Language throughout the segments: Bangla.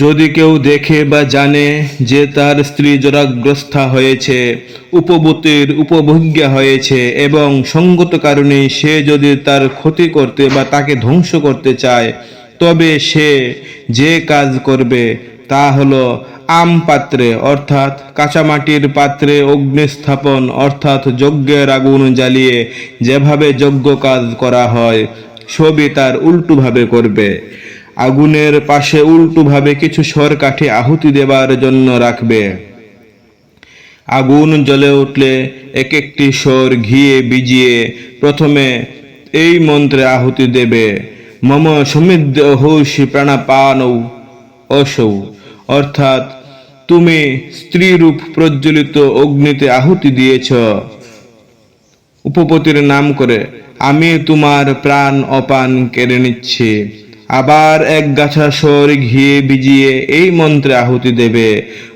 যদি কেউ দেখে বা জানে যে তার স্ত্রী জরাগ্রস্তা হয়েছে, উপবতীর উপভোগ্যা হয়েছে এবং সঙ্গত কারণে সে যদি তার ক্ষতি করতে বা তাকে ধ্বংস করতে চায়, তবে সে যে কাজ করবে তা হলো আম পাত্রে, অর্থাৎ কাঁচামাটির পাত্রে অগ্নি স্থাপন অর্থাৎ যজ্ঞের আগুন জ্বালিয়ে যেভাবে যজ্ঞ কাজ করা হয়, সবই তার উল্টোভাবে করবে। আগুনের পাশে উল্টোভাবে কিছু সর কাঠি আহুতি দেবার জন্য রাখবে। আগুন জ্বলে উঠলে এক একটি স্বর ঘিয়ে বিজিয়ে প্রথমে এই মন্ত্রে আহুতি দেবে, মম সমৃদ্ধ হৌষি প্রাণাপানৌ অসৌ। অর্থাৎ, তুমি স্ত্রীরূপ প্রজ্বলিত অগ্নিতে আহুতি দিয়েছ। উপপতির নাম করে, আমি তোমার প্রাণ অপান কেড়ে নিচ্ছি। আবার এক গাছা সর ঘিয়ে ভিজিয়ে এই মন্ত্রে আহুতি দেবে।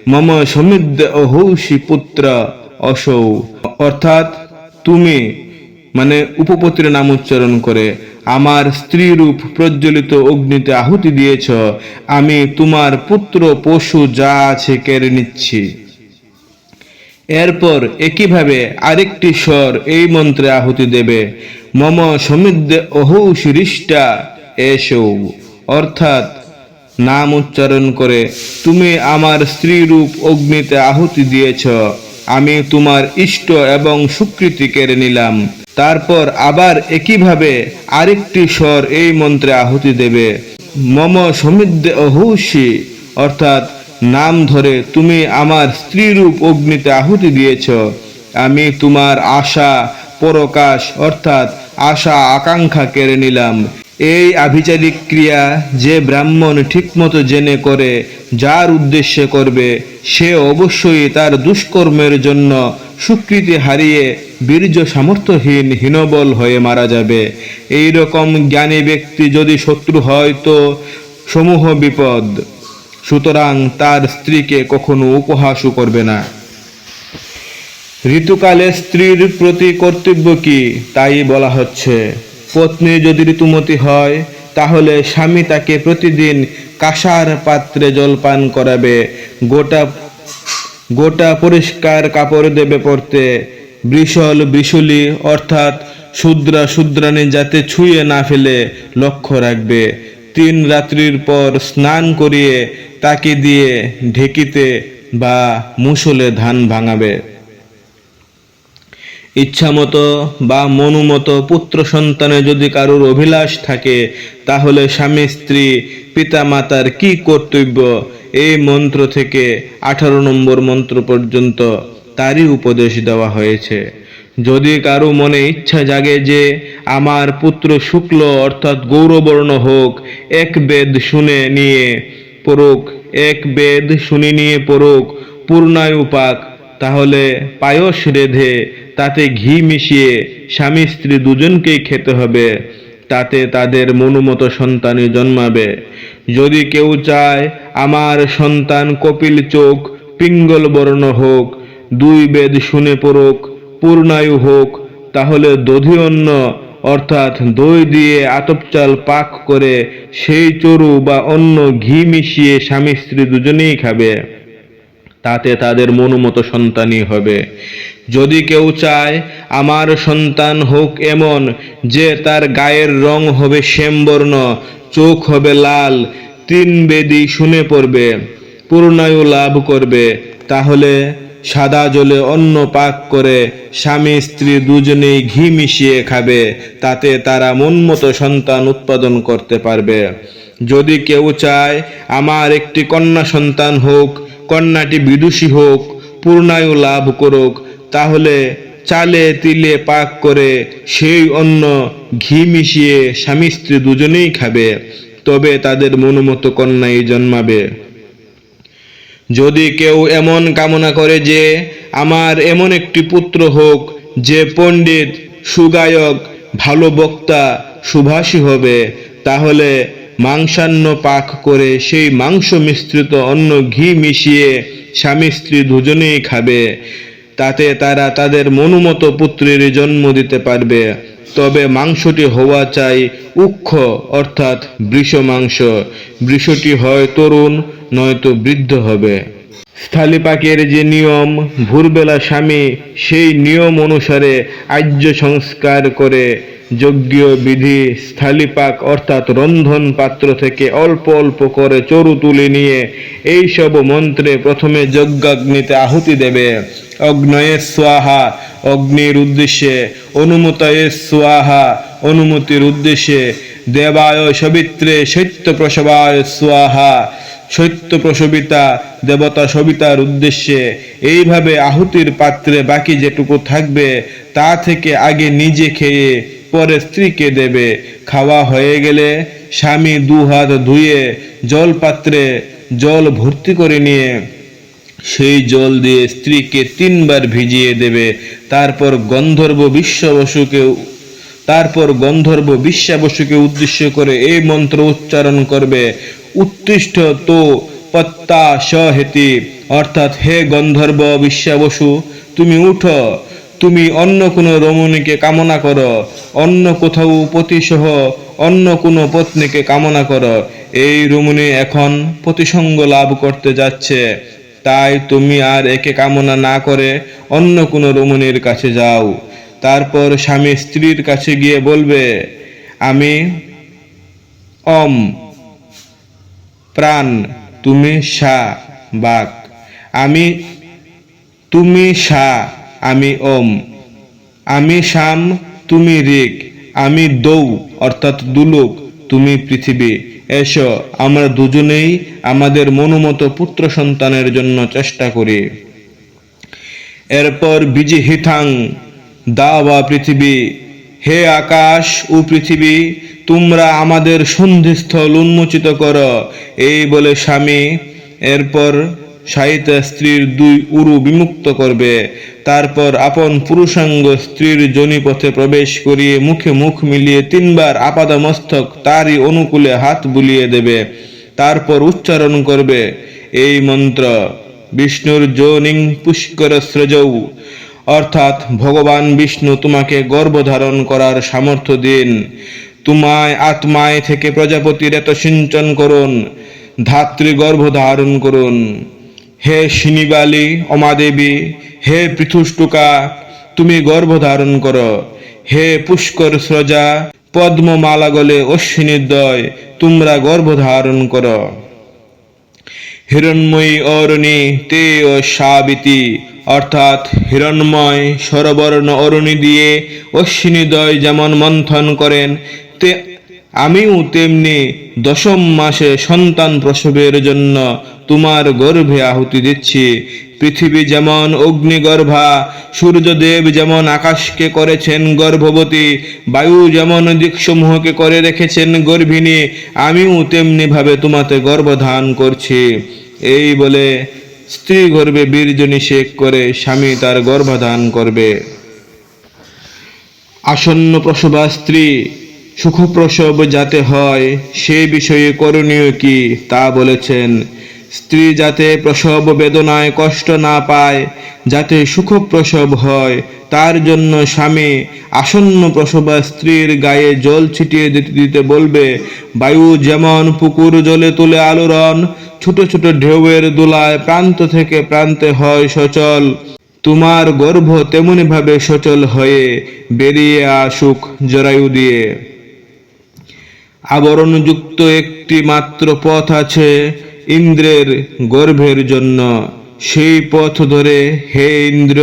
মম সমৃদ্ধ অহৌষি পুত্র অসৌ। অর্থাৎ তুমি মানে উপপতির নাম উচ্চারণ করে, আমার স্ত্রীরূপ প্রজ্বলিত অগ্নিতে আহুতি দিয়েছ। আমি তোমার পুত্র, পশু, যা আছে কেড়ে নিচ্ছি। এরপর একইভাবে আরেকটি স্বর এই মন্ত্রে আহুতি দেবে। মম সমৃদ্ধ অহৌ শিরিষ্টা এসৌ। অর্থাৎ নাম উচ্চারণ করে, তুমি আমার স্ত্রীরূপ অগ্নিতে আহুতি দিয়েছ। আমি তোমার ইষ্ট এবং সুকৃতি কেড়ে নিলাম। তারপর আবার একইভাবে আরেকটি স্বর এই মন্ত্রে আহুতি দেবে, মম সমৃদ্ধ অহৌষি। অর্থাৎ নাম ধরে, তুমি আমার স্ত্রীরূপ অগ্নিতে আহুতি দিয়েছ। আমি তোমার আশা পরকাশ, অর্থাৎ আশা আকাঙ্ক্ষা কেড়ে নিলাম। এই আভিচারিক ক্রিয়া যে ব্রাহ্মণ ঠিকমতো জেনে করে, যার উদ্দেশ্যে করবে, সে অবশ্যই তার দুষ্কর্মের জন্য স্বীকৃতি হারিয়ে বীর্য সামর্থ্যহীন হীনবল হয়ে মারা যাবে। এই রকম জ্ঞানী ব্যক্তি যদি শত্রু হয় তো সমূহ বিপদ। সুতরাং তার স্ত্রীকে কখনো উপহাসও করবে না। ঋতুকালে স্ত্রীর প্রতি কর্তব্য কি? তাই বলা হচ্ছে পত্নী যদি ঋতুমতি হয়, তাহলে স্বামী তাকে প্রতিদিন কাঁসার পাত্রে জলপান করাবে। গোটা গোটা পরিষ্কার কাপড় দেবে পরতে। বৃষল বৃষলি অর্থাৎ শূদ্রা শূদ্রানি যাতে ছুঁয়ে না ফেলে, লক্ষ্য রাখবে। তিন রাত্রির পর স্নান করিয়ে তাকে দিয়ে ঢেকিতে বা মুসলে ধান ভাঙাবে। ইচ্ছামতো বা মনুমতো পুত্র সন্তানে যদি কারোর অভিলাষ থাকে, তাহলে স্বামী, স্ত্রী পিতা মাতার কি কর্তব্য? এই মন্ত্র থেকে আঠারো নম্বর মন্ত্র পর্যন্ত তারই উপদেশ দেওয়া হয়েছে। যদি কারও মনে ইচ্ছা জাগে যে আমার পুত্র শুক্ল অর্থাৎ গৌরবর্ণ হোক, এক বেদ শুনে নিয়ে পড়ুক, এক বেদ শুনে নিয়ে পড়ুক, পূর্ণায়ু পাক তাহলে পায়স রেধে তাতে ঘি মিশিয়ে স্বামী স্ত্রী দুজনকেই খেতে হবে। তাতে তাদের মনোমতো সন্তানই জন্মাবে। যদি কেউ চায় আমার সন্তান কপিল চোখ, পিঙ্গল বর্ণ হোক, দুই বেদ শুনে পড়ুক, পূর্ণায়ু হোক, তাহলে দধি অন্ন, অর্থাৎ দই দিয়ে আতপচাল পাক করে সেই চরু বা অন্য ঘি মিশিয়ে স্বামী স্ত্রী দুজনেই খাবে। তাতে তাদের মনোমতো সন্তানই হবে। যদি কেউ চায়, আমার সন্তান হোক এমন যে তার গায়ের রং হবে শ্যামবর্ণ, চোখ হবে লাল, তিন বেদি শুনে পড়বে, পূর্ণায়ু লাভ করবে, তাহলে সাদা জলে অন্ন পাক করে স্বামী স্ত্রী দুজনেই ঘি মিশিয়ে খাবে, তাতে তারা মনমতো সন্তান উৎপাদন করতে পারবে। যদি কেউ চায়, আমার একটি কন্যা সন্তান হোক কন্যাটি বিদুষী হোক, পূর্ণায়ু লাভ করুক, তাহলে চালে তিলে পাক করে সেই অন্ন ঘি মিশিয়ে স্বামী স্ত্রী দুজনেই খাবে, তবে তাদের মনোমতো কন্যাই জন্মাবে। যদি কেউ এমন কামনা করে যে, আমার এমন একটি পুত্র হোক, যে পণ্ডিত, সুগায়ক, ভালো বক্তা, সুভাষী হবে, তাহলে মাংসান্ন পাক করে সেই মাংস মিশ্রিত অন্য ঘি মিশিয়ে স্বামী স্ত্রী দুজনেই খাবে। তাতে তারা তাদের মনুমত পুত্রের জন্ম দিতে পারবে। তবে মাংসটি হওয়া চাই উক্ষ, অর্থাৎ বৃষ মাংস। বৃষটি হয় তরুণ, নয়তো বৃদ্ধ হবে। স্থলিপাকের যে নিয়ম, ভোরবেলা স্বামী সেই নিয়ম অনুসারে আর্য সংস্কার করে যজ্ঞ বিধি স্থলিপাক অর্থাৎ রন্ধন পাত্র থেকে অল্প অল্প করে চরু তুলে নিয়ে এই সব মন্ত্রে প্রথমে যজ্ঞাগ্নিতে আহুতি দেবে। অগ্নয়ে স্বাহা, অগ্নির উদ্দেশ্যে অনুমতয়ে স্বাহা, অনুমতির উদ্দেশ্যে দেবায় সবিত্রে সত্য প্রসবায় স্বাহা সত্য প্রসবিতা দেবতা সবিতার উদ্দেশ্যে এইভাবে আহুতির পাত্রে বাকি যেটুকু থাকবে তা থেকে আগে নিজে খেয়ে পরে স্ত্রীকে দেবে। খাওয়া হয়ে গেলে স্বামী দু হাত ধুয়ে জল পাত্রে জল ভর্তি করে নিয়ে সেই জল দিয়ে স্ত্রীকে তিনবার ভিজিয়ে দেবে। তারপর গন্ধর্ব বিশ্বাবসুকে তারপর গন্ধর্ব বিশ্বাবসুকে উদ্দেশ্য করে এই মন্ত্র উচ্চারণ করবে উত্তিষ্ঠ তো পত্তা সহেতি। অর্থাৎ, হে গন্ধর্ব বিশ্বাবসু, তুমি উঠো। তুমি অন্য কোনো রমণীকে কামনা করো, অন্য কোথাও পতিসহ, অন্য কোনো পত্নীকে কামনা করো। এই রমণী এখন প্রতিসঙ্গ লাভ করতে যাচ্ছে। তাই তুমি আর একে কামনা না করে অন্য কোনো রমণীর কাছে যাও। তারপর স্বামী স্ত্রীর কাছে গিয়ে বলবে, আমি অম, প্রাণ, তুমি সা, বাক। আমি, তুমি সা আমি ওম। আমি শাম, তুমি ঋক আমি দৌ, অর্থাৎ দুলুক, তুমি পৃথিবী। এসো, আমরা দুজনেই আমাদের মনোমত পুত্র সন্তানের জন্য চেষ্টা করি। এরপর বিজি হিথাং দাওয়া পৃথিবী। হে আকাশ ও পৃথিবী, তোমরা আমাদের সন্ধিস্থল উন্মোচিত করো। এই বলে স্বামী, এরপর সাহিত্যা স্ত্রীর দুই উরু বিমুক্ত করবে। তারপর আপন পুরুষাঙ্গ স্ত্রীর জনিপথে প্রবেশ করিয়ে মুখে মুখ মিলিয়ে তিনবার আপাদমস্তক তারই অনুকূলে হাত বুলিয়ে দেবে। তারপর উচ্চারণ করবে, এই মন্ত্র, বিষ্ণুর যোনিং পুষ্কর স্রজৌ। অর্থাৎ ভগবান বিষ্ণু তোমাকে গর্ভধারণ করার সামর্থ্য দিন। তোমায় আত্মায় থেকে প্রজাপতির এত সিঞ্চন করুন, ধাত্রী গর্ভ ধারণ করুন। হে শিনিবালি, অমাদেবী, হে পৃথুষ্টুকা, তুমি গর্ভ ধারণ করো। হে পুষ্কর স্রজা পদ্মমালা গলে অশ্বিনীদ্বয় তোমরা গর্ভ ধারণ করো। হিরণ্ময়ী অরণি, তে ও সাবিতি অর্থাৎ হিরণ্ময় সরবর্ণ অরণি দিয়ে অশ্বিনীদয় যেমন মন্থন করেন, তে আমিও তেমনি দশম মাসে সন্তান প্রসবের জন্য তোমার গর্ভে আহুতি দিচ্ছি। পৃথিবী যেমন অগ্নিগর্ভা, সূর্যদেব যেমন আকাশকে করেছেন গর্ভবতী, বায়ু যেমন দিকসমূহকে করে রেখেছেন গর্ভিণী, আমিও তেমনি ভাবে তোমাতে গর্ভধান করছি। এই বলে স্ত্রী গর্ভে বীর্য নিষেক করে স্বামী তার গর্ভধান করবে। আসন্ন প্রসবা স্ত্রী সুখপ্রসব যাতে হয়, সে বিষয়ে করণীয় কি, তা বলেছেন। স্ত্রী যাতে প্রসব বেদনায় কষ্ট না পায়, যাতে সুখপ্রসব হয়, তার জন্য স্বামী আসন্ন প্রসবা স্ত্রীর গায়ে জল ছিটিয়ে দিতে দিতে বলবে, বায়ু যেমন পুকুর জলে তুলে আলোড়ন, ছোট ছোট ঢেউয়ের দোলায় প্রান্ত থেকে প্রান্তে হয় সচল। তোমার গর্ভ তেমনিভাবে সচল হয়ে বেরিয়ে আসুক জরায়ু দিয়ে। আবরণযুক্ত একটি মাত্র পথ আছে ইন্দ্রের গর্ভের জন্য। সেই পথ ধরে, হে ইন্দ্র,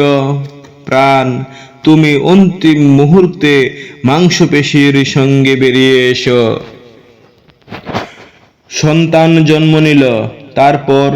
প্রাণ, তুমি অন্তিম মুহূর্তে মাংসপেশির সঙ্গে বেরিয়ে এসো। সন্তান জন্ম নিল, তারপর